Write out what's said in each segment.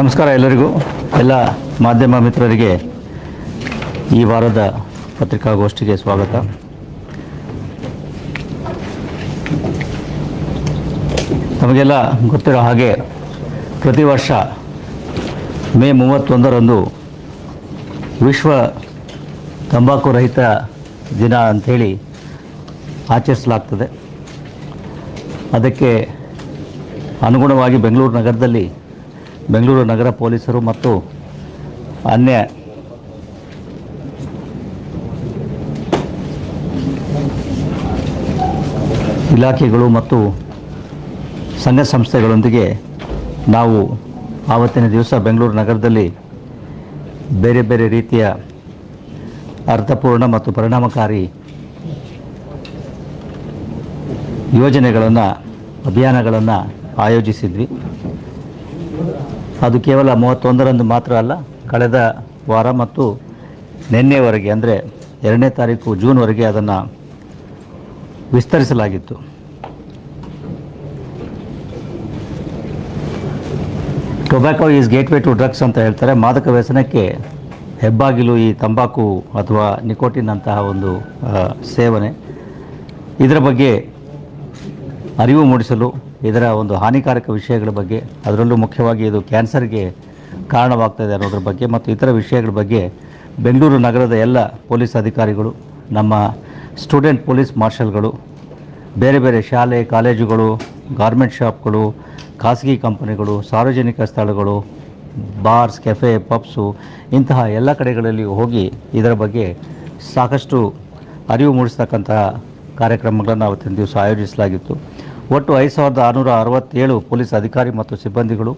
ನಮಸ್ಕಾರ ಎಲ್ಲರಿಗೂ. ಎಲ್ಲ ಮಾಧ್ಯಮ ಮಿತ್ರರಿಗೆ ಈ ವಾರದ ಪತ್ರಿಕಾಗೋಷ್ಠಿಗೆ ಸ್ವಾಗತ. ನಮಗೆಲ್ಲ ಗೊತ್ತಿರೋ ಹಾಗೆ ಪ್ರತಿ ವರ್ಷ ಮೇ ಮೂವತ್ತೊಂದರಂದು ವಿಶ್ವ ತಂಬಾಕು ರಹಿತ ದಿನ ಅಂಥೇಳಿ ಆಚರಿಸಲಾಗ್ತದೆ. ಅದಕ್ಕೆ ಅನುಗುಣವಾಗಿ ಬೆಂಗಳೂರು ನಗರದಲ್ಲಿ ಬೆಂಗಳೂರು ನಗರ ಪೊಲೀಸರು ಮತ್ತು ಅನ್ಯ ಇಲಾಖೆಗಳು ಮತ್ತು ಸಂಘ ಸಂಸ್ಥೆಗಳೊಂದಿಗೆ ನಾವು ಆವತ್ತಿನ ದಿವಸ ಬೆಂಗಳೂರು ನಗರದಲ್ಲಿ ಬೇರೆ ಬೇರೆ ರೀತಿಯ ಅರ್ಥಪೂರ್ಣ ಮತ್ತು ಪರಿಣಾಮಕಾರಿ ಯೋಜನೆಗಳನ್ನು, ಅಭಿಯಾನಗಳನ್ನು ಆಯೋಜಿಸಿದ್ವಿ. ಅದು ಕೇವಲ ಮೂವತ್ತೊಂದರಂದು ಮಾತ್ರ ಅಲ್ಲ, ಕಳೆದ ವಾರ ಮತ್ತು ನಿನ್ನೆವರೆಗೆ, ಅಂದರೆ ಎರಡನೇ ತಾರೀಕು ಜೂನ್ವರೆಗೆ ಅದನ್ನು ವಿಸ್ತರಿಸಲಾಗಿತ್ತು. Tobacco is gateway to drugs ಅಂತ ಹೇಳ್ತಾರೆ. ಮಾದಕ ವ್ಯಸನಕ್ಕೆ ಹೆಬ್ಬಾಗಿಲು ಈ ತಂಬಾಕು ಅಥವಾ ನಿಕೋಟಿನಂತಹ ಒಂದು ಸೇವನೆ. ಇದರ ಬಗ್ಗೆ ಅರಿವು ಮೂಡಿಸಲು ಇದರ ಒಂದು ಹಾನಿಕಾರಕ ವಿಷಯಗಳ ಬಗ್ಗೆ, ಅದರಲ್ಲೂ ಮುಖ್ಯವಾಗಿ ಇದು ಕ್ಯಾನ್ಸರ್ಗೆ ಕಾರಣವಾಗ್ತದೆ ಅನ್ನೋದ್ರ ಬಗ್ಗೆ ಮತ್ತು ಇತರ ವಿಷಯಗಳ ಬಗ್ಗೆ ಬೆಂಗಳೂರು ನಗರದ ಎಲ್ಲ ಪೊಲೀಸ್ ಅಧಿಕಾರಿಗಳು, ನಮ್ಮ ಸ್ಟೂಡೆಂಟ್ ಪೊಲೀಸ್ ಮಾರ್ಷಲ್ಗಳು, ಬೇರೆ ಬೇರೆ ಶಾಲೆ, ಕಾಲೇಜುಗಳು, ಗಾರ್ಮೆಂಟ್ ಶಾಪ್ಗಳು, ಖಾಸಗಿ ಕಂಪನಿಗಳು, ಸಾರ್ವಜನಿಕ ಸ್ಥಳಗಳು, ಬಾರ್ಸ್, ಕೆಫೆ, ಪಬ್ಸು ಇಂತಹ ಎಲ್ಲ ಕಡೆಗಳಲ್ಲಿ ಹೋಗಿ ಇದರ ಬಗ್ಗೆ ಸಾಕಷ್ಟು ಅರಿವು ಮೂಡಿಸ್ತಕ್ಕಂತಹ ಕಾರ್ಯಕ್ರಮಗಳನ್ನು ಅವತ್ತಿನ ದಿವಸ ಆಯೋಜಿಸಲಾಗಿತ್ತು. ಒಟ್ಟು ಐದು ಸಾವಿರದ ಆರುನೂರ ಅರವತ್ತೇಳು ಪೊಲೀಸ್ ಅಧಿಕಾರಿ ಮತ್ತು ಸಿಬ್ಬಂದಿಗಳು,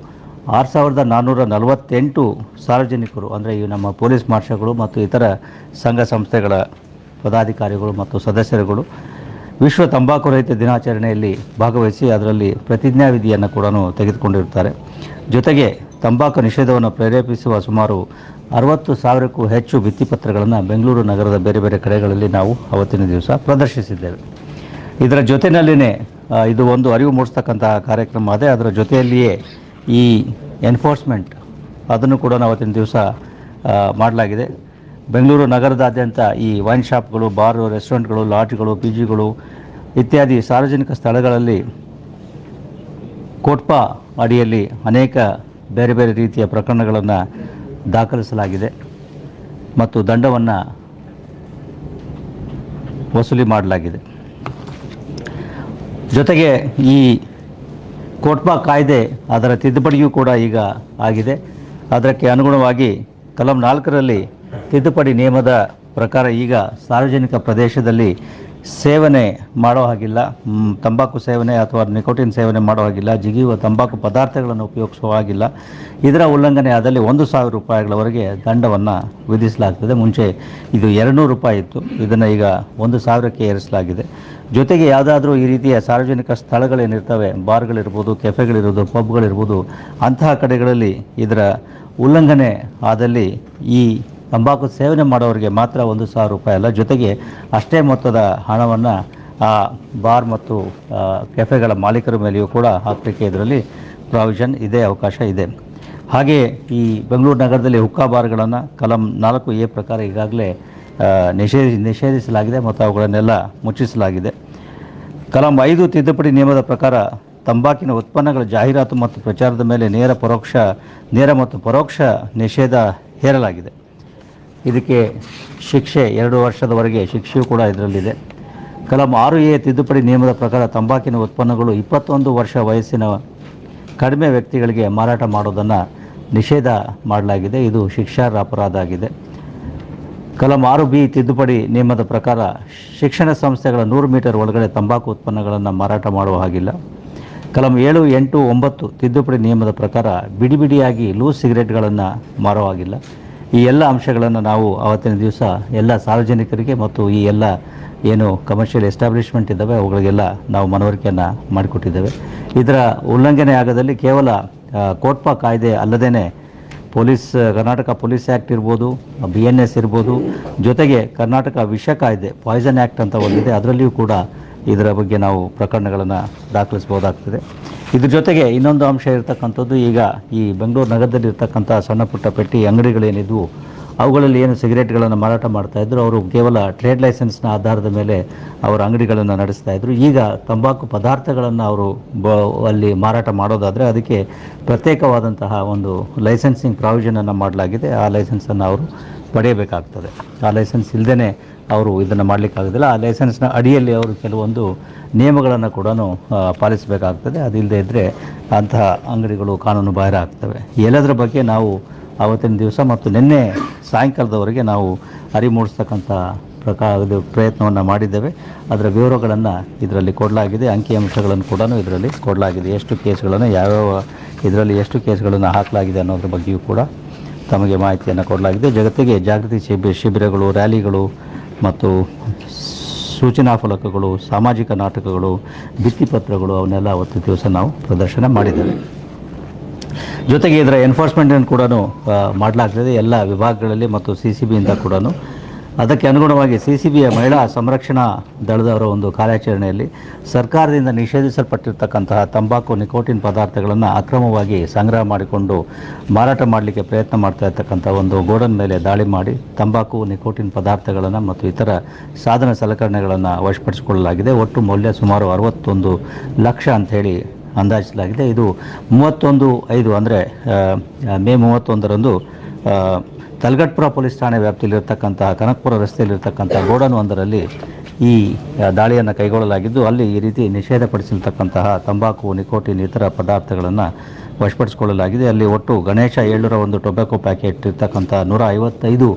ಆರು ಸಾವಿರದ ನಾನ್ನೂರ ನಲವತ್ತೆಂಟು ಸಾರ್ವಜನಿಕರು, ಅಂದರೆ ಈ ನಮ್ಮ ಪೊಲೀಸ್ ಮಾರ್ಷಲ್ಗಳು ಮತ್ತು ಇತರ ಸಂಘ ಸಂಸ್ಥೆಗಳ ಪದಾಧಿಕಾರಿಗಳು ಮತ್ತು ಸದಸ್ಯರುಗಳು, ವಿಶ್ವ ತಂಬಾಕು ರಹಿತ ದಿನಾಚರಣೆಯಲ್ಲಿ ಭಾಗವಹಿಸಿ ಅದರಲ್ಲಿ ಪ್ರತಿಜ್ಞಾವಿಧಿಯನ್ನು ಕೂಡ ತೆಗೆದುಕೊಂಡಿರುತ್ತಾರೆ. ಜೊತೆಗೆ ತಂಬಾಕು ನಿಷೇಧವನ್ನು ಪ್ರೇರೇಪಿಸುವ ಸುಮಾರು ಅರವತ್ತು ಸಾವಿರಕ್ಕೂ ಹೆಚ್ಚು ಭಿತ್ತಿಪತ್ರಗಳನ್ನು ಬೆಂಗಳೂರು ನಗರದ ಬೇರೆ ಬೇರೆ ಕಡೆಗಳಲ್ಲಿ ನಾವು ಅವತ್ತಿನ ದಿವಸ ಪ್ರದರ್ಶಿಸಿದ್ದೇವೆ. ಇದರ ಜೊತೆಯಲ್ಲಿನೇ ಇದು ಒಂದು ಅರಿವು ಮೂಡಿಸ್ತಕ್ಕಂಥ ಕಾರ್ಯಕ್ರಮ ಅದೇ. ಅದರ ಜೊತೆಯಲ್ಲಿಯೇ ಈ ಎನ್ಫೋರ್ಸ್ಮೆಂಟ್ ಅದನ್ನು ಕೂಡ ನಾವು ಅವತ್ತಿನ ದಿವಸ ಮಾಡಲಾಗಿದೆ. ಬೆಂಗಳೂರು ನಗರದಾದ್ಯಂತ ಈ ವೈನ್ ಶಾಪ್ಗಳು, ಬಾರು, ರೆಸ್ಟೋರೆಂಟ್ಗಳು, ಲಾಡ್ಜ್ಗಳು ಪಿ ಜಿಗಳು ಇತ್ಯಾದಿ ಸಾರ್ವಜನಿಕ ಸ್ಥಳಗಳಲ್ಲಿ ಕೋಟ್ಪಾ ಅಡಿಯಲ್ಲಿ ಅನೇಕ ಬೇರೆ ಬೇರೆ ರೀತಿಯ ಪ್ರಕರಣಗಳನ್ನು ದಾಖಲಿಸಲಾಗಿದೆ ಮತ್ತು ದಂಡವನ್ನು ವಸೂಲಿ ಮಾಡಲಾಗಿದೆ. ಜೊತೆಗೆ ಈ ಕೋಟ್ಪಾ ಕಾಯ್ದೆ ಅದರ ತಿದ್ದುಪಡಿಯೂ ಕೂಡ ಈಗ ಆಗಿದೆ. ಅದಕ್ಕೆ ಅನುಗುಣವಾಗಿ ಕಲಂ ನಾಲ್ಕರಲ್ಲಿ ತಿದ್ದುಪಡಿ ನಿಯಮದ ಪ್ರಕಾರ ಈಗ ಸಾರ್ವಜನಿಕ ಪ್ರದೇಶದಲ್ಲಿ ಸೇವನೆ ಮಾಡೋ ಹಾಗಿಲ್ಲ. ತಂಬಾಕು ಸೇವನೆ ಅಥವಾ ನಿಕೋಟಿನ್ ಸೇವನೆ ಮಾಡೋ ಹಾಗಿಲ್ಲ. ಜಿಗಿಯುವ ತಂಬಾಕು ಪದಾರ್ಥಗಳನ್ನು ಉಪಯೋಗಿಸುವ ಹಾಗಿಲ್ಲ. ಇದರ ಉಲ್ಲಂಘನೆ ಆದಲ್ಲಿ ಒಂದು ಸಾವಿರ ರೂಪಾಯಿಗಳವರೆಗೆ ದಂಡವನ್ನು ವಿಧಿಸಲಾಗ್ತದೆ. ಮುಂಚೆ ಇದು ಎರಡುನೂರು ರೂಪಾಯಿ ಇತ್ತು. ಇದನ್ನು ಈಗ ಒಂದು ಸಾವಿರಕ್ಕೆ ಏರಿಸಲಾಗಿದೆ. ಜೊತೆಗೆ ಯಾವುದಾದ್ರೂ ಈ ರೀತಿಯ ಸಾರ್ವಜನಿಕ ಸ್ಥಳಗಳೇನಿರ್ತವೆ, ಬಾರ್ಗಳಿರ್ಬೋದು, ಕೆಫೆಗಳಿರ್ಬೋದು, ಪಬ್ಗಳಿರ್ಬೋದು, ಅಂತಹ ಕಡೆಗಳಲ್ಲಿ ಇದರ ಉಲ್ಲಂಘನೆ ಆದಲ್ಲಿ ಈ ತಂಬಾಕು ಸೇವನೆ ಮಾಡೋರಿಗೆ ಮಾತ್ರ ಒಂದು ಸಾವಿರ ರೂಪಾಯಿ ಅಲ್ಲ, ಜೊತೆಗೆ ಅಷ್ಟೇ ಮೊತ್ತದ ಹಣವನ್ನು ಆ ಬಾರ್ ಮತ್ತು ಕೆಫೆಗಳ ಮಾಲೀಕರ ಮೇಲೆಯೂ ಕೂಡ ಹಾಕಲಿಕ್ಕೆ ಇದರಲ್ಲಿ ಪ್ರಾವಿಷನ್ ಇದೆ ಅವಕಾಶ ಇದೆ. ಹಾಗೆ ಈ ಬೆಂಗಳೂರು ನಗರದಲ್ಲಿ ಹುಕ್ಕಾ ಬಾರ್ಗಳನ್ನು ಕಲಂ ನಾಲ್ಕು ಎ ಪ್ರಕಾರ ಈಗಾಗಲೇ ನಿಷೇಧಿ, ನಿಷೇಧಿಸಲಾಗಿದೆ ಮತ್ತು ಅವುಗಳನ್ನೆಲ್ಲ ಮುಚ್ಚಿಸಲಾಗಿದೆ. ಕಲಂ ಐದು ತಿದ್ದುಪಡಿ ನಿಯಮದ ಪ್ರಕಾರ ತಂಬಾಕಿನ ಉತ್ಪನ್ನಗಳ ಜಾಹೀರಾತು ಮತ್ತು ಪ್ರಚಾರದ ಮೇಲೆ ನೇರ ಪರೋಕ್ಷ, ನೇರ ಮತ್ತು ಪರೋಕ್ಷ ನಿಷೇಧ ಹೇರಲಾಗಿದೆ. ಇದಕ್ಕೆ ಶಿಕ್ಷೆ ಎರಡು ವರ್ಷದವರೆಗೆ ಶಿಕ್ಷೆಯೂ ಕೂಡ ಇದರಲ್ಲಿದೆ. ಕಲಂ ಆರು ಎ ತಿದ್ದುಪಡಿ ನಿಯಮದ ಪ್ರಕಾರ ತಂಬಾಕಿನ ಉತ್ಪನ್ನಗಳು ಇಪ್ಪತ್ತೊಂದು ವರ್ಷ ವಯಸ್ಸಿನ ಕಡಿಮೆ ವ್ಯಕ್ತಿಗಳಿಗೆ ಮಾರಾಟ ಮಾಡೋದನ್ನು ನಿಷೇಧ ಮಾಡಲಾಗಿದೆ. ಇದು ಶಿಕ್ಷಾರ್ಹ ಅಪರಾಧ ಆಗಿದೆ. ಕಲಂ ಆರು ಬಿ ತಿದ್ದುಪಡಿ ನಿಯಮದ ಪ್ರಕಾರ ಶಿಕ್ಷಣ ಸಂಸ್ಥೆಗಳ ನೂರು ಮೀಟರ್ ಒಳಗಡೆ ತಂಬಾಕು ಉತ್ಪನ್ನಗಳನ್ನು ಮಾರಾಟ ಮಾಡುವ ಹಾಗಿಲ್ಲ. ಕಲಂ ಏಳು, ಎಂಟು, ಒಂಬತ್ತು ತಿದ್ದುಪಡಿ ನಿಯಮದ ಪ್ರಕಾರ ಬಿಡಿ ಬಿಡಿಯಾಗಿ ಲೂಸ್ ಸಿಗರೇಟ್ಗಳನ್ನು ಮಾರೋ ಹಾಗಿಲ್ಲ. ಈ ಎಲ್ಲ ಅಂಶಗಳನ್ನು ನಾವು ಆವತ್ತಿನ ದಿವಸ ಎಲ್ಲ ಸಾರ್ವಜನಿಕರಿಗೆ ಮತ್ತು ಈ ಎಲ್ಲ ಏನು ಕಮರ್ಷಿಯಲ್ ಎಸ್ಟಾಬ್ಲಿಷ್ಮೆಂಟ್ ಇದ್ದಾವೆ ಅವುಗಳಿಗೆಲ್ಲ ನಾವು ಮನವರಿಕೆಯನ್ನು ಮಾಡಿಕೊಟ್ಟಿದ್ದೇವೆ. ಇದರ ಉಲ್ಲಂಘನೆ ಆಗದಲ್ಲಿ ಕೇವಲ ಕೋಟ್ಪಾ ಕಾಯ್ದೆ ಅಲ್ಲದೇ ಪೊಲೀಸ್ ಕರ್ನಾಟಕ ಪೊಲೀಸ್ ಆ್ಯಕ್ಟ್ ಇರ್ಬೋದು ಬಿ ಎನ್ ಎಸ್ ಇರ್ಬೋದು. ಜೊತೆಗೆ ಕರ್ನಾಟಕ ವಿಷ ಕಾಯ್ದೆ ಪಾಯ್ಸನ್ ಆ್ಯಕ್ಟ್ ಅಂತ ಒಂದಿದೆ. ಅದರಲ್ಲಿಯೂ ಕೂಡ ಇದರ ಬಗ್ಗೆ ನಾವು ಪ್ರಕರಣಗಳನ್ನು ದಾಖಲಿಸ್ಬೋದಾಗ್ತದೆ ಇದ್ರ ಜೊತೆಗೆ ಇನ್ನೊಂದು ಅಂಶ ಇರತಕ್ಕಂಥದ್ದು, ಈಗ ಈ ಬೆಂಗಳೂರು ನಗರದಲ್ಲಿ ಇರ್ತಕ್ಕಂಥ ಸಣ್ಣ ಪುಟ್ಟ ಪೆಟ್ಟಿ ಅಂಗಡಿಗಳೇನಿದ್ವು ಅವುಗಳಲ್ಲಿ ಏನು ಸಿಗರೇಟ್ಗಳನ್ನು ಮಾರಾಟ ಮಾಡ್ತಾ ಇದ್ದರು ಅವರು ಕೇವಲ ಟ್ರೇಡ್ ಲೈಸೆನ್ಸ್ನ ಆಧಾರದ ಮೇಲೆ ಅವರ ಅಂಗಡಿಗಳನ್ನು ನಡೆಸ್ತಾ ಇದ್ರು. ಈಗ ತಂಬಾಕು ಪದಾರ್ಥಗಳನ್ನು ಅವರು ಬ, ಅಲ್ಲಿ ಮಾರಾಟ ಮಾಡೋದಾದರೆ ಅದಕ್ಕೆ ಪ್ರತ್ಯೇಕವಾದಂತಹ ಒಂದು ಲೈಸೆನ್ಸಿಂಗ್ ಪ್ರಾವಿಷನನ್ನು ಮಾಡಲಾಗಿದೆ. ಆ ಲೈಸೆನ್ಸನ್ನು ಅವರು ಪಡೆಯಬೇಕಾಗ್ತದೆ. ಆ ಲೈಸೆನ್ಸ್ ಇಲ್ಲದೇ ಅವರು ಇದನ್ನು ಮಾಡಲಿಕ್ಕಾಗೋದಿಲ್ಲ. ಆ ಲೈಸೆನ್ಸ್ನ ಅಡಿಯಲ್ಲಿ ಅವರು ಕೆಲವೊಂದು ನಿಯಮಗಳನ್ನು ಕೂಡ ಪಾಲಿಸಬೇಕಾಗ್ತದೆ. ಅದಿಲ್ಲದೆ ಇದ್ದರೆ ಅಂತಹ ಅಂಗಡಿಗಳು ಕಾನೂನು ಬಾಹಿರ ಆಗ್ತವೆ. ಎಲ್ಲದರ ಬಗ್ಗೆ ನಾವು ಆವತ್ತಿನ ದಿವಸ ಮತ್ತು ನಿನ್ನೆ ಸಾಯಂಕಾಲದವರೆಗೆ ನಾವು ಅರಿವು ಮೂಡಿಸ್ತಕ್ಕಂಥ ಪ್ರಕಾರ ಪ್ರಯತ್ನವನ್ನು ಮಾಡಿದ್ದೇವೆ. ಅದರ ವಿವರಗಳನ್ನು ಇದರಲ್ಲಿ ಕೊಡಲಾಗಿದೆ. ಅಂಕಿಅಂಶಗಳನ್ನು ಕೂಡ ಇದರಲ್ಲಿ ಕೊಡಲಾಗಿದೆ. ಎಷ್ಟು ಕೇಸ್ಗಳನ್ನು, ಯಾವ್ಯಾವ ಇದರಲ್ಲಿ ಎಷ್ಟು ಕೇಸ್ಗಳನ್ನು ಹಾಕಲಾಗಿದೆ ಅನ್ನೋದ್ರ ಬಗ್ಗೆಯೂ ಕೂಡ ತಮಗೆ ಮಾಹಿತಿಯನ್ನು ಕೊಡಲಾಗಿದೆ. ಜಗತ್ತಿಗೆ ಜಾಗೃತಿ ಶಿಬಿ, ಶಿಬಿರಗಳು, ರ್ಯಾಲಿಗಳು ಮತ್ತು ಸೂಚನಾ ಫಲಕಗಳು, ಸಾಮಾಜಿಕ ನಾಟಕಗಳು, ಭಿತ್ತಿಪತ್ರಗಳು, ಅವನ್ನೆಲ್ಲ ಅವತ್ತು ದಿವಸ ನಾವು ಪ್ರದರ್ಶನ ಮಾಡಿದ್ದೇವೆ. ಜೊತೆಗೆ ಇದರ ಎನ್ಫೋರ್ಸ್ಮೆಂಟನ್ನು ಕೂಡ ಮಾಡಲಾಗ್ತದೆ. ಎಲ್ಲ ವಿಭಾಗಗಳಲ್ಲಿ ಮತ್ತು ಸಿ ಸಿ ಬಿಯಿಂದ ಕೂಡ ಅದಕ್ಕೆ ಅನುಗುಣವಾಗಿ ಸಿ ಸಿ ಬಿಯ ಮಹಿಳಾ ಸಂರಕ್ಷಣಾ ದಳದವರ ಒಂದು ಕಾರ್ಯಾಚರಣೆಯಲ್ಲಿ ಸರ್ಕಾರದಿಂದ ನಿಷೇಧಿಸಲ್ಪಟ್ಟಿರ್ತಕ್ಕಂತಹ ತಂಬಾಕು, ನಿಕೋಟಿನ್ ಪದಾರ್ಥಗಳನ್ನು ಅಕ್ರಮವಾಗಿ ಸಂಗ್ರಹ ಮಾಡಿಕೊಂಡು ಮಾರಾಟ ಮಾಡಲಿಕ್ಕೆ ಪ್ರಯತ್ನ ಮಾಡ್ತಾ ಇರ್ತಕ್ಕಂಥ ಒಂದು ಗೋಡನ್ ಮೇಲೆ ದಾಳಿ ಮಾಡಿ ತಂಬಾಕು, ನಿಕೋಟಿನ್ ಪದಾರ್ಥಗಳನ್ನು ಮತ್ತು ಇತರ ಸಾಧನ ಸಲಕರಣೆಗಳನ್ನು ವಶಪಡಿಸಿಕೊಳ್ಳಲಾಗಿದೆ. ಒಟ್ಟು ಮೌಲ್ಯ ಸುಮಾರು ಅರವತ್ತೊಂದು ಲಕ್ಷ ಅಂಥೇಳಿ ಅಂದಾಜಿಸಲಾಗಿದೆ. ಇದು ಮೂವತ್ತೊಂದು ಐದು ಅಂದರೆ ಮೇ ಮೂವತ್ತೊಂದರಂದು ತಲ್ಗಟ್ಪುರ ಪೊಲೀಸ್ ಠಾಣೆ ವ್ಯಾಪ್ತಿಯಲ್ಲಿರ್ತಕ್ಕಂತಹ, ಕನಕಪುರ ರಸ್ತೆಯಲ್ಲಿರ್ತಕ್ಕಂಥ ಗೋಡನ್ ಒಂದರಲ್ಲಿ ಈ ದಾಳಿಯನ್ನು ಕೈಗೊಳ್ಳಲಾಗಿದ್ದು, ಅಲ್ಲಿ ಈ ರೀತಿ ನಿಷೇಧಪಡಿಸಿರ್ತಕ್ಕಂತಹ ತಂಬಾಕು, ನಿಕೋಟಿನ್ ಇತರ ಪದಾರ್ಥಗಳನ್ನು ವಶಪಡಿಸಿಕೊಳ್ಳಲಾಗಿದೆ. ಅಲ್ಲಿ ಒಟ್ಟು ಗಣೇಶ ಏಳರ ಒಂದು ಟೊಬ್ಯಾಕೋ ಪ್ಯಾಕೆಟ್ ಇರ್ತಕ್ಕಂಥ ನೂರ ಐವತ್ತೈದು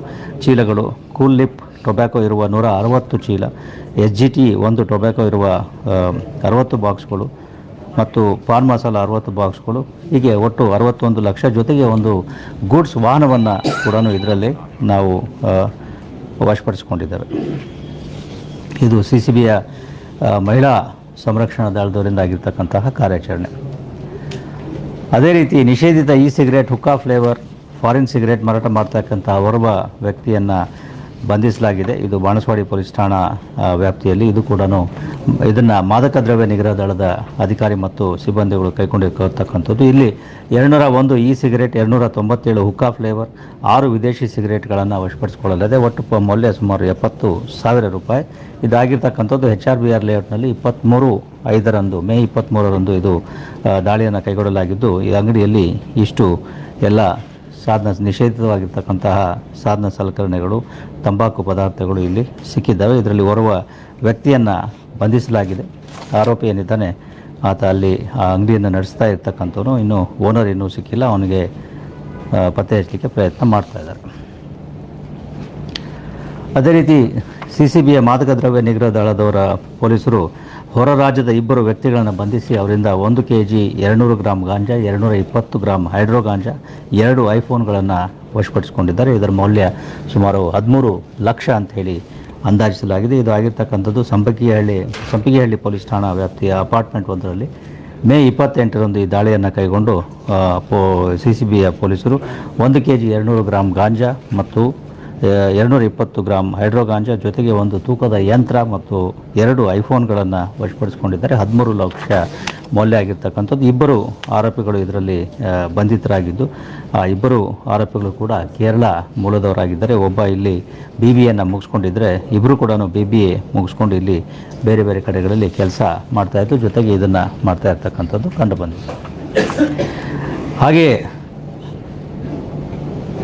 ಚೀಲಗಳು, ಕೂಲ್ ಲಿಪ್ ಟೊಬ್ಯಾಕೋ ಇರುವ ನೂರ ಅರವತ್ತು ಚೀಲ, ಎಸ್ ಜಿ ಟಿ ಒಂದು ಟೊಬ್ಯಾಕೋ ಇರುವ ಅರವತ್ತು ಬಾಕ್ಸ್ಗಳು ಮತ್ತು ಪಾನ್ ಮಸಾಲ ಅರವತ್ತು ಬಾಕ್ಸ್ಗಳು, ಹೀಗೆ ಒಟ್ಟು ಅರವತ್ತೊಂದು ಲಕ್ಷ ಜೊತೆಗೆ ಒಂದು ಗೂಡ್ಸ್ ವಾಹನವನ್ನು ಕೂಡ ಇದರಲ್ಲಿ ನಾವು ವಶಪಡಿಸಿಕೊಂಡಿದ್ದೇವೆ. ಇದು ಸಿ ಸಿ ಬಿಯ ಮಹಿಳಾ ಸಂರಕ್ಷಣಾ ದಳದವರಿಂದ ಆಗಿರ್ತಕ್ಕಂತಹ ಕಾರ್ಯಾಚರಣೆ. ಅದೇ ರೀತಿ ನಿಷೇಧಿತ ಇ ಸಿಗರೇಟ್ ಹುಕ್ಕಾ ಫ್ಲೇವರ್ ಫಾರಿನ್ ಸಿಗರೇಟ್ ಮಾರಾಟ ಮಾಡ್ತಕ್ಕಂಥ ಓರ್ವ ವ್ಯಕ್ತಿಯನ್ನು ಬಂಧಿಸಲಾಗಿದೆ. ಇದು ಬಾಣಸ್ವಾಡಿ ಪೊಲೀಸ್ ಠಾಣಾ ವ್ಯಾಪ್ತಿಯಲ್ಲಿ ಇದು ಕೂಡ ಇದನ್ನು ಮಾದಕ ದ್ರವ್ಯ ನಿಗ್ರಹ ದಳದ ಅಧಿಕಾರಿ ಮತ್ತು ಸಿಬ್ಬಂದಿಗಳು ಕೈಗೊಂಡಿರ್ತಕ್ಕಂಥದ್ದು. ಇಲ್ಲಿ ಎರಡುನೂರ ಒಂದು ಇ ಸಿಗರೇಟ್ ಎರಡುನೂರ ತೊಂಬತ್ತೇಳು ಹುಕ್ಕಾ ಫ್ಲೇವರ್, ಆರು ವಿದೇಶಿ ಸಿಗರೇಟ್ಗಳನ್ನು ವಶಪಡಿಸಿಕೊಳ್ಳಲಿದೆ. ಒಟ್ಟು ಮೌಲ್ಯ ಸುಮಾರು ಎಪ್ಪತ್ತು ಸಾವಿರ ರೂಪಾಯಿ. ಇದಾಗಿರ್ತಕ್ಕಂಥದ್ದು ಎಚ್ ಆರ್ ಬಿ ಆರ್ ಲೇಔಟ್ನಲ್ಲಿ ಇಪ್ಪತ್ತ್ಮೂರು ಐದರಂದು, ಮೇ ಇಪ್ಪತ್ತ್ಮೂರರಂದು ಇದು ದಾಳಿಯನ್ನು ಕೈಗೊಳ್ಳಲಾಗಿದ್ದು, ಈ ಅಂಗಡಿಯಲ್ಲಿ ಇಷ್ಟು ಎಲ್ಲ ಸಾಧನ ನಿಷೇಧಿತವಾಗಿರ್ತಕ್ಕಂತಹ ಸಾಧನ ಸಲಕರಣೆಗಳು, ತಂಬಾಕು ಪದಾರ್ಥಗಳು ಇಲ್ಲಿ ಸಿಕ್ಕಿದ್ದಾವೆ. ಇದರಲ್ಲಿ ಓರ್ವ ವ್ಯಕ್ತಿಯನ್ನು ಬಂಧಿಸಲಾಗಿದೆ. ಆರೋಪಿ ಏನಿದ್ದಾನೆ ಆತ ಅಲ್ಲಿ ಆ ಅಂಗಡಿಯನ್ನು ನಡೆಸ್ತಾ ಇರ್ತಕ್ಕಂಥವನು. ಇನ್ನೂ ಓನರ್ ಇನ್ನೂ ಸಿಕ್ಕಿಲ್ಲ. ಅವನಿಗೆ ಪತ್ತೆ ಹಚ್ಚಲಿಕ್ಕೆ ಪ್ರಯತ್ನ ಮಾಡ್ತಾ ಇದ್ದಾರೆ. ಅದೇ ರೀತಿ ಸಿ ಸಿ ಬಿಯ ಮಾದಕ ದ್ರವ್ಯ ನಿಗ್ರಹ ದಳದವರ ಪೊಲೀಸರು ಹೊರ ರಾಜ್ಯದ ಇಬ್ಬರು ವ್ಯಕ್ತಿಗಳನ್ನು ಬಂಧಿಸಿ ಅವರಿಂದ ಒಂದು ಕೆ ಜಿ ಎರಡುನೂರು ಗ್ರಾಮ್ ಗಾಂಜಾ, ಎರಡುನೂರ ಇಪ್ಪತ್ತು ಗ್ರಾಮ್ ಹೈಡ್ರೋ ಗಾಂಜಾ, ಎರಡು ಐಫೋನ್ಗಳನ್ನು ವಶಪಡಿಸಿಕೊಂಡಿದ್ದಾರೆ. ಇದರ ಮೌಲ್ಯ ಸುಮಾರು ಹದಿಮೂರು ಲಕ್ಷ ಅಂತ ಹೇಳಿ ಅಂದಾಜಿಸಲಾಗಿದೆ. ಇದು ಆಗಿರ್ತಕ್ಕಂಥದ್ದು ಸಂಪಿಗೆಹಳ್ಳಿ ಸಂಪಿಗೆಹಳ್ಳಿ ಪೊಲೀಸ್ ಠಾಣಾ ವ್ಯಾಪ್ತಿಯ ಅಪಾರ್ಟ್ಮೆಂಟ್ ಒಂದರಲ್ಲಿ. ಮೇ ಇಪ್ಪತ್ತೆಂಟರಂದು ಈ ದಾಳಿಯನ್ನು ಕೈಗೊಂಡು ಪೊ ಸಿ ಸಿ ಬಿಯ ಪೊಲೀಸರು ಒಂದು ಕೆ ಜಿ ಎರಡುನೂರು ಗ್ರಾಮ್ ಗಾಂಜಾ ಮತ್ತು ಎರಡುನೂರ ಇಪ್ಪತ್ತು ಗ್ರಾಮ್ ಹೈಡ್ರೋಗಾಂಜಾ ಜೊತೆಗೆ ಒಂದು ತೂಕದ ಯಂತ್ರ ಮತ್ತು ಎರಡು ಐಫೋನ್ಗಳನ್ನು ವಶಪಡಿಸಿಕೊಂಡಿದ್ದಾರೆ. ಹದಿಮೂರು ಲಕ್ಷ ಮೌಲ್ಯ ಆಗಿರ್ತಕ್ಕಂಥದ್ದು. ಇಬ್ಬರು ಆರೋಪಿಗಳು ಇದರಲ್ಲಿ ಬಂಧಿತರಾಗಿದ್ದು, ಆ ಇಬ್ಬರು ಆರೋಪಿಗಳು ಕೂಡ ಕೇರಳ ಮೂಲದವರಾಗಿದ್ದಾರೆ. ಒಬ್ಬ ಇಲ್ಲಿ ಬಿ ಬಿ ಎನ ಮುಗಿಸ್ಕೊಂಡಿದ್ದರೆ ಇಬ್ಬರು ಕೂಡ ಬಿ ಬಿ ಎ ಮುಗಿಸ್ಕೊಂಡು ಇಲ್ಲಿ ಬೇರೆ ಬೇರೆ ಕಡೆಗಳಲ್ಲಿ ಕೆಲಸ ಮಾಡ್ತಾಯಿದ್ದು ಜೊತೆಗೆ ಇದನ್ನು ಮಾಡ್ತಾ ಇರ್ತಕ್ಕಂಥದ್ದು ಕಂಡುಬಂದಿದೆ ಹಾಗೆಯೇ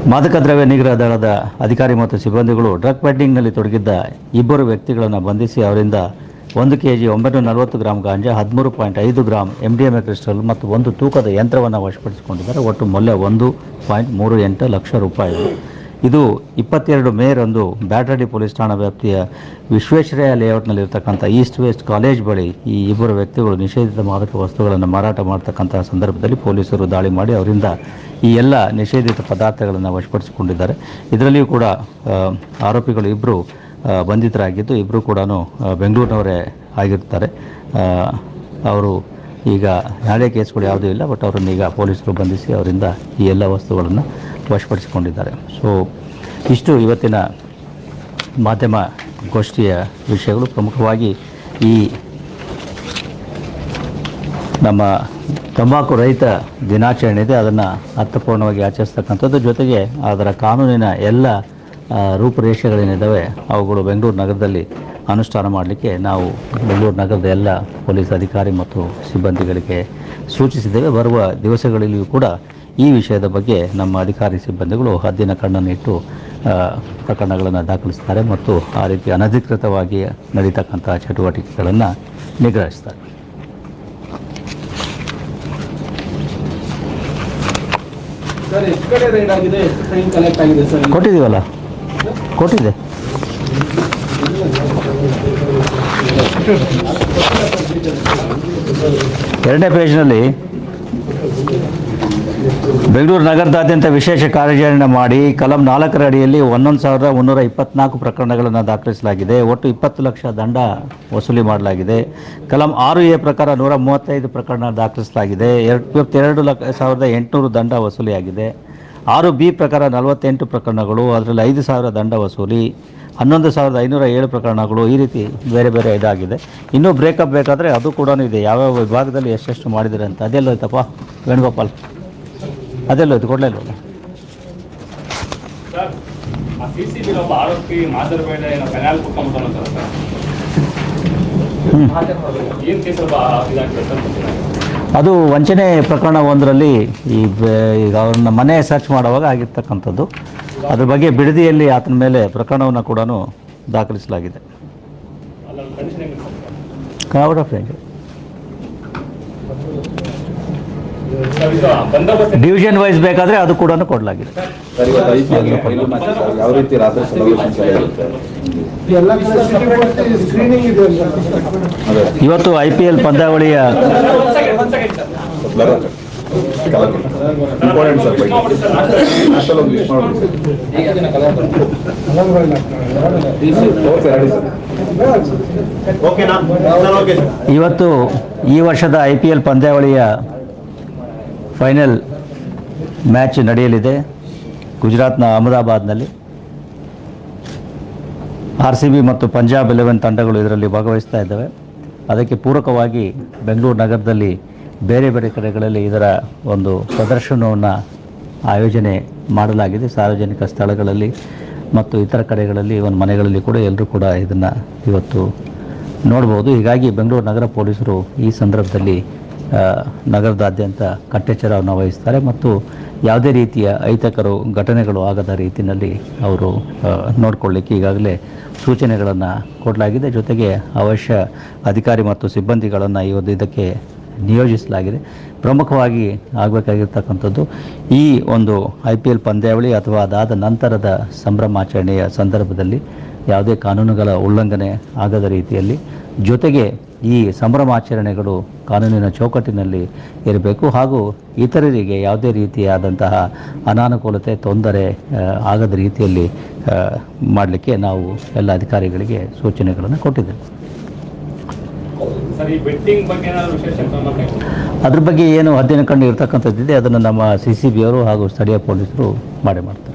ಮಾದಕ ದ್ರವ್ಯ ನಿಗ್ರಹ ದಳದ ಅಧಿಕಾರಿ ಮತ್ತು ಸಿಬ್ಬಂದಿಗಳು ಡ್ರಗ್ ಪೆಡ್ಡಿಂಗ್ನಲ್ಲಿ ತೊಡಗಿದ್ದ ಇಬ್ಬರು ವ್ಯಕ್ತಿಗಳನ್ನು ಬಂಧಿಸಿ ಅವರಿಂದ ಒಂದು ಕೆ ಜಿ ಒಂಬೈನೂರ ನಲವತ್ತು ಗ್ರಾಮ್ ಗಾಂಜಾ, ಹದಿಮೂರು ಪಾಯಿಂಟ್ ಐದು gram M D M A crystal ಮತ್ತು ಒಂದು ತೂಕದ ಯಂತ್ರವನ್ನು ವಶಪಡಿಸಿಕೊಂಡಿದ್ದಾರೆ. ಒಟ್ಟು ಮೌಲ್ಯ ಒಂದು ಪಾಯಿಂಟ್ ಮೂರು ಎಂಟು ಲಕ್ಷ ರೂಪಾಯಿಗಳು ಇದು ಇಪ್ಪತ್ತೆರಡು ಮೇರಂದು ಬ್ಯಾಟರಡಿ ಪೊಲೀಸ್ ಠಾಣಾ ವ್ಯಾಪ್ತಿಯ ವಿಶ್ವೇಶ್ವರಯ್ಯ ಲೇಔಟ್ನಲ್ಲಿರ್ತಕ್ಕಂಥ ಈಸ್ಟ್ ವೆಸ್ಟ್ ಕಾಲೇಜ್ ಬಳಿ ಈ ಇಬ್ಬರು ವ್ಯಕ್ತಿಗಳು ನಿಷೇಧಿತ ಮಾದಕ ವಸ್ತುಗಳನ್ನು ಮಾರಾಟ ಮಾಡ್ತಕ್ಕಂತಹ ಸಂದರ್ಭದಲ್ಲಿ ಪೊಲೀಸರು ದಾಳಿ ಮಾಡಿ ಅವರಿಂದ ಈ ಎಲ್ಲ ನಿಷೇಧಿತ ಪದಾರ್ಥಗಳನ್ನು ವಶಪಡಿಸಿಕೊಂಡಿದ್ದಾರೆ. ಇದರಲ್ಲಿಯೂ ಕೂಡ ಆರೋಪಿಗಳು ಇಬ್ಬರು ಬಂಧಿತರಾಗಿದ್ದು ಇಬ್ಬರು ಕೂಡ ಬೆಂಗಳೂರಿನವರೇ ಆಗಿರ್ತಾರೆ ಅವರು ಈಗ ನಾಳೆ ಕೇಸ್ಗಳು ಯಾವುದೂ ಇಲ್ಲ, ಬಟ್ ಅವರನ್ನು ಈಗ ಪೊಲೀಸರು ಬಂಧಿಸಿ ಅವರಿಂದ ಈ ಎಲ್ಲ ವಸ್ತುಗಳನ್ನು ವಶಪಡಿಸಿಕೊಂಡಿದ್ದಾರೆ. ಸೊ ಇಷ್ಟು ಇವತ್ತಿನ ಮಾಧ್ಯಮ ಗೋಷ್ಠಿಯ ವಿಷಯಗಳು. ಪ್ರಮುಖವಾಗಿ ಈ ನಮ್ಮ ತಂಬಾಕು ರಹಿತ ದಿನಾಚರಣೆ ಇದೆ. ಅದನ್ನು ಅರ್ಥಪೂರ್ಣವಾಗಿ ಆಚರಿಸ್ತಕ್ಕಂಥದ್ದು. ಜೊತೆಗೆ ಅದರ ಕಾನೂನಿನ ಎಲ್ಲ ರೂಪುರೇಷೆಗಳೇನಿದ್ದಾವೆ ಅವುಗಳು ಬೆಂಗಳೂರು ನಗರದಲ್ಲಿ ಅನುಷ್ಠಾನ ಮಾಡಲಿಕ್ಕೆ ನಾವು ಬೆಂಗಳೂರು ನಗರದ ಎಲ್ಲ ಪೊಲೀಸ್ ಅಧಿಕಾರಿ ಮತ್ತು ಸಿಬ್ಬಂದಿಗಳಿಗೆ ಸೂಚಿಸಿದ್ದೇವೆ. ಬರುವ ದಿವಸಗಳಲ್ಲಿಯೂ ಕೂಡ ಈ ವಿಷಯದ ಬಗ್ಗೆ ನಮ್ಮ ಅಧಿಕಾರಿ ಸಿಬ್ಬಂದಿಗಳು ಹದ್ದಿನ ಕಣ್ಣನ್ನು ಇಟ್ಟು ಪ್ರಕರಣಗಳನ್ನು ದಾಖಲಿಸ್ತಾರೆ ಮತ್ತು ಆ ರೀತಿ ಅನಧಿಕೃತವಾಗಿ ನಡೀತಕ್ಕಂಥ ಚಟುವಟಿಕೆಗಳನ್ನು ನಿಗ್ರಹಿಸ್ತಾರೆ. ಕೊಟ್ಟಿದ್ದೀವಲ್ಲ? ಕೊಟ್ಟಿದೆ. ಎರಡನೇ ಪೇಜ್ನಲ್ಲಿ ಬೆಂಗಳೂರು ನಗರದಾದ್ಯಂತ ವಿಶೇಷ ಕಾರ್ಯಾಚರಣೆ ಮಾಡಿ ಕಲಂ ನಾಲ್ಕರ ಅಡಿಯಲ್ಲಿ ಒಂದೊಂದು ಸಾವಿರದ ಮುನ್ನೂರ ಇಪ್ಪತ್ನಾಲ್ಕು ಪ್ರಕರಣಗಳನ್ನು ದಾಖಲಿಸಲಾಗಿದೆ. ಒಟ್ಟು ಇಪ್ಪತ್ತು ಲಕ್ಷ ದಂಡ ವಸೂಲಿ ಮಾಡಲಾಗಿದೆ. ಕಲಂ ಆರು ಎ ಪ್ರಕಾರ ನೂರ ಮೂವತ್ತೈದು ಪ್ರಕರಣ ದಾಖಲಿಸಲಾಗಿದೆ. ಎರಡು ಲಕ್ಷ, ಸಾವಿರದ ಎಂಟುನೂರು ದಂಡ ವಸೂಲಿಯಾಗಿದೆ. ಆರು ಬಿ ಪ್ರಕಾರ ನಲವತ್ತೆಂಟು ಪ್ರಕರಣಗಳು, ಅದರಲ್ಲಿ ಐದು ಸಾವಿರ ದಂಡ ವಸೂಲಿ, ಹನ್ನೊಂದು ಸಾವಿರದ ಐನೂರ ಏಳು ಪ್ರಕರಣಗಳು ಈ ರೀತಿ ಬೇರೆ ಬೇರೆ ಇದಾಗಿದೆ. ಇನ್ನೂ ಬ್ರೇಕಪ್ ಬೇಕಾದರೆ ಅದು ಕೂಡ ಇದೆ. ಯಾವ್ಯಾವ ವಿಭಾಗದಲ್ಲಿ ಎಷ್ಟೆಷ್ಟು ಮಾಡಿದ್ದಾರೆ ಅಂತ ಅದೆಲ್ಲ ಆಯ್ತಪ್ಪ ವೇಣುಗೋಪಾಲ್. ಅದೆಲ್ಲ ಇದು ಕೊಡಲೇ ಇಲ್ವಲ್ಲ. ಅದು ವಂಚನೆ ಪ್ರಕರಣ ಒಂದರಲ್ಲಿ ಈ ಈಗ ಅವ್ರನ್ನ ಮನೆ ಸರ್ಚ್ ಮಾಡುವಾಗ ಆಗಿರ್ತಕ್ಕಂಥದ್ದು. ಅದ್ರ ಬಗ್ಗೆ ಬಿಡದಿಯಲ್ಲಿ ಆತನ ಮೇಲೆ ಪ್ರಕರಣವನ್ನು ಕೂಡ ದಾಖಲಿಸಲಾಗಿದೆ. ಕಾವಡ ಕಂಡೀಷನ್ ಡಿವಿಷನ್ ವೈಸ್ ಬೇಕಾದರೆ ಅದು ಕೂಡ ಕೊಡಲಾಗಿದೆ. ಸರ್ ಇವತ್ತು ಐ ಪಿ ಎಲ್ ಪಂದ್ಯಾವಳಿಯ ಇವತ್ತು ಈ ವರ್ಷದ ಐ ಪಿ ಎಲ್ ಪಂದ್ಯಾವಳಿಯ ಫೈನಲ್ ಮ್ಯಾಚ್ ನಡೆಯಲಿದೆ. ಗುಜರಾತ್ನ ಅಹಮದಾಬಾದ್ನಲ್ಲಿ. ಆರ್ ಸಿ ಬಿ ಮತ್ತು ಪಂಜಾಬ್ ಎಲೆವೆನ್ ತಂಡಗಳು ಇದರಲ್ಲಿ ಭಾಗವಹಿಸ್ತಾ ಇದ್ದಾವೆ. ಅದಕ್ಕೆ ಪೂರಕವಾಗಿ ಬೆಂಗಳೂರು ನಗರದಲ್ಲಿ ಬೇರೆ ಬೇರೆ ಕಡೆಗಳಲ್ಲಿ ಇದರ ಒಂದು ಪ್ರದರ್ಶನವನ್ನು ಆಯೋಜನೆ ಮಾಡಲಾಗಿದೆ. ಸಾರ್ವಜನಿಕ ಸ್ಥಳಗಳಲ್ಲಿ ಮತ್ತು ಇತರ ಕಡೆಗಳಲ್ಲಿ ಒಂದು ಮನೆಗಳಲ್ಲಿ ಕೂಡ ಎಲ್ಲರೂ ಕೂಡ ಇದನ್ನು ಇವತ್ತು ನೋಡ್ಬೋದು. ಹೀಗಾಗಿ ಬೆಂಗಳೂರು ನಗರ ಪೊಲೀಸರು ಈ ಸಂದರ್ಭದಲ್ಲಿ ನಗರದಾದ್ಯಂತ ಕಟ್ಟೆಚ್ಚರವನ್ನು ವಹಿಸ್ತಾರೆ ಮತ್ತು ಯಾವುದೇ ರೀತಿಯ ಅಹಿತಕರು ಘಟನೆಗಳು ಆಗದ ರೀತಿಯಲ್ಲಿ ಅವರು ನೋಡಿಕೊಳ್ಳಿಕ್ಕೆ ಈಗಾಗಲೇ ಸೂಚನೆಗಳನ್ನು ಕೊಡಲಾಗಿದೆ. ಜೊತೆಗೆ ಅವಶ್ಯ ಅಧಿಕಾರಿ ಮತ್ತು ಸಿಬ್ಬಂದಿಗಳನ್ನು ಈ ಒಂದು ಇದಕ್ಕೆ ನಿಯೋಜಿಸಲಾಗಿದೆ. ಪ್ರಮುಖವಾಗಿ ಆಗಬೇಕಾಗಿರ್ತಕ್ಕಂಥದ್ದು ಈ ಒಂದು ಐ ಪಿ ಎಲ್ ಪಂದ್ಯಾವಳಿ ಅಥವಾ ಅದಾದ ನಂತರದ ಸಂಭ್ರಮಾಚರಣೆಯ ಸಂದರ್ಭದಲ್ಲಿ ಯಾವುದೇ ಕಾನೂನುಗಳ ಉಲ್ಲಂಘನೆ ಆಗದ ರೀತಿಯಲ್ಲಿ ಜೊತೆಗೆ ಈ ಸಂಭ್ರಮಾಚರಣೆಗಳು ಕಾನೂನಿನ ಚೌಕಟ್ಟಿನಲ್ಲಿ ಇರಬೇಕು ಹಾಗೂ ಇತರರಿಗೆ ಯಾವುದೇ ರೀತಿಯಾದಂತಹ ಅನಾನುಕೂಲತೆ ತೊಂದರೆ ಆಗದ ರೀತಿಯಲ್ಲಿ ಮಾಡಲಿಕ್ಕೆ ನಾವು ಎಲ್ಲ ಅಧಿಕಾರಿಗಳಿಗೆ ಸೂಚನೆಗಳನ್ನು ಕೊಟ್ಟಿದ್ದೇವೆ. ಅದ್ರ ಬಗ್ಗೆ ಏನು ಅಧ್ಯಯನ ಕಂಡು ಇರ್ತಕ್ಕಂಥದ್ದಿದೆ ಅದನ್ನು ನಮ್ಮ ಸಿ ಸಿ ಬಿ ಅವರು ಹಾಗೂ ಸ್ಥಳೀಯ ಪೊಲೀಸರು ಮಾಡಿ ಮಾಡ್ತಾರೆ